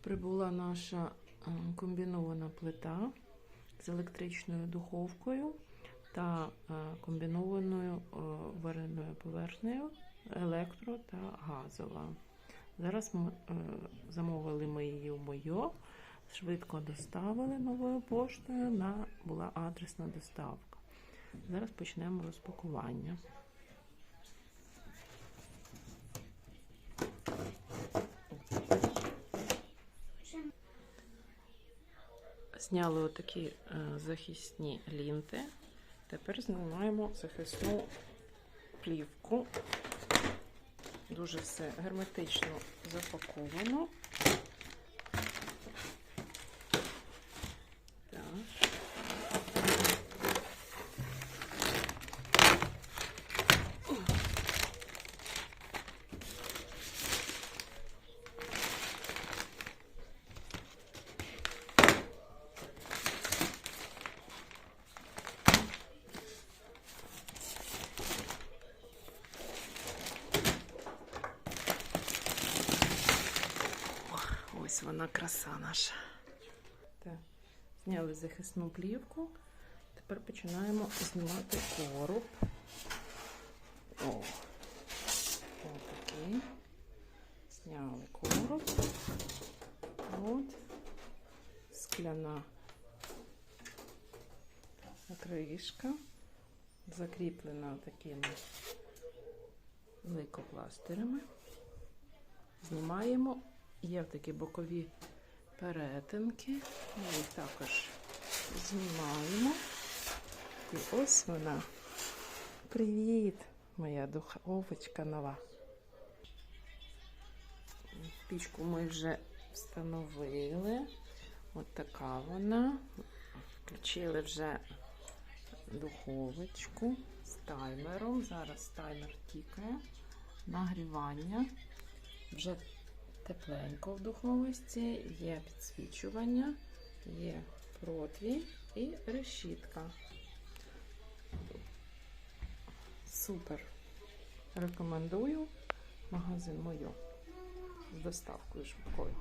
Прибула наша е, комбінована плита з електричною духовкою та е, комбінованою е, вареною поверхнею електро та газова. Зараз ми замовили ми її у Мойо, швидко доставили новою поштою. На була адресна доставка. Зараз почнемо розпакування. Зняли отакі е, захисні лінти. Тепер знімаємо захисну плівку. Дуже все герметично запаковано. Так. Ось вона краса наша. Так. Зняли захисну плівку. Тепер починаємо знімати короб. О, отакий. Зняли короб. От. Скляна кришка. Закріплена такими лейкопластирами. Знімаємо. Є такі бокові перетинки. Ми їх також знімаємо. І ось вона. Привіт, моя духовочка нова. Пічку ми вже встановили. От така вона. Включили вже духовочку з таймером. Зараз таймер тікає. Нагрівання. Вже тепленько в духовості, є підсвічування, є протвій і решітка. Супер. Рекомендую магазин мою з доставкою швидкою.